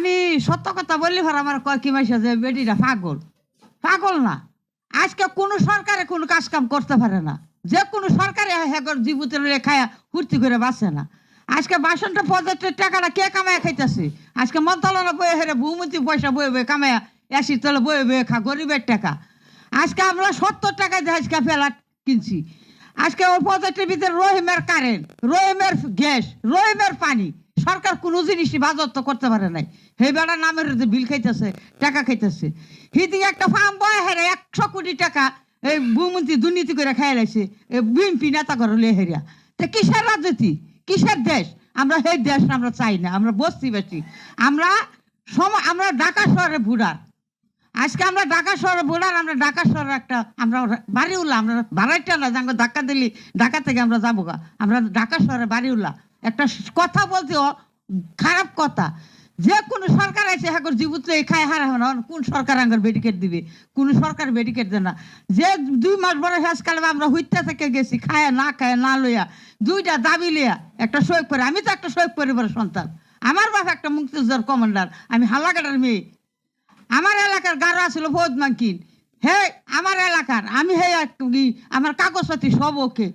আমি সত্য কথা বললি ভার, আমার কয় কি মাসে যে বেটিটা পাগল। পাগল না। আজকে কোনো সরকারে কোনো কাজ কাম করতে পারে না। যে কোনো সরকারে হেগর জীবতের রেখায় ফুর্তি করে বাঁচে না। আজকে বাসনটা পঁচাত্তর টাকাটা কে কামায় খাইতেছে? আজকে মন্ত্রণালয় বয়ে হেরে বহুমতি পয়সা বয়ে বয়ে কামায় এসি তলে বয়ে বয়ে খা, গরিবের টাকা। আজকে আমরা সত্তর টাকায় আজকে ফেলাট কিনছি। আজকে ও পঁচাত্তর ভিতরে রহিমের কারেন্ট রহিমের গ্যাস, রহিমের পানি। সরকার কোনো জিনিসই বাজত্ব করতে পারে নাই। সেই বেড়া নামের বিল খাইতেছে, টাকা খাইতেছে। হিদিকে একটা ফার্ম বয় হেরে একশো কোটি টাকা এই ভূমন্ত্রী দুর্নীতি করে খাই লাইছে বিএনপি নেতা করে লে হেরিয়া। তো কিসের রাজনীতি? কিসের দেশ? আমরা সেই দেশ, আমরা চাই না, আমরা বস্তি বেশি। আমরা সময় আমরা ঢাকা শহরে ভুড়ার। আজকে আমরা ঢাকা শহরে বোলার আমরা ঢাকা শহরে একটা, আমরা বাড়ি উল্লাহ আমরা বাড়াইটা না ধাক্কা দিলি, ঢাকা থেকে আমরা যাব আমরা ঢাকা শহরে বাড়ি উল্লাহ একটা কথা বলতে খারাপ কথা। যে কোনো সরকার আছে হ্যাঁ জীবুত খায় হারা না। কোন সরকার আঙ্গর বেডিকেট দিবে? কোন সরকার বেডিকেট দেয় না। যে দুই মাস বড় শেষকালে আমরা হইতে থেকে গেছি, খায় না খায় না লইয়া, দুইটা দাবি লইয়া, একটা শোক করে আমি তো একটা শোক পরিবারের সন্তান। আমার বাপ একটা মুক্তিযোদ্ধার কমান্ডার আমি হালাকাটার মেয়ে। আমার এলাকার গাড়া ছিল বহুত মাঙ্কিন হে, আমার এলাকার, আমি হে আমার কাগজপাতি সব ওকে।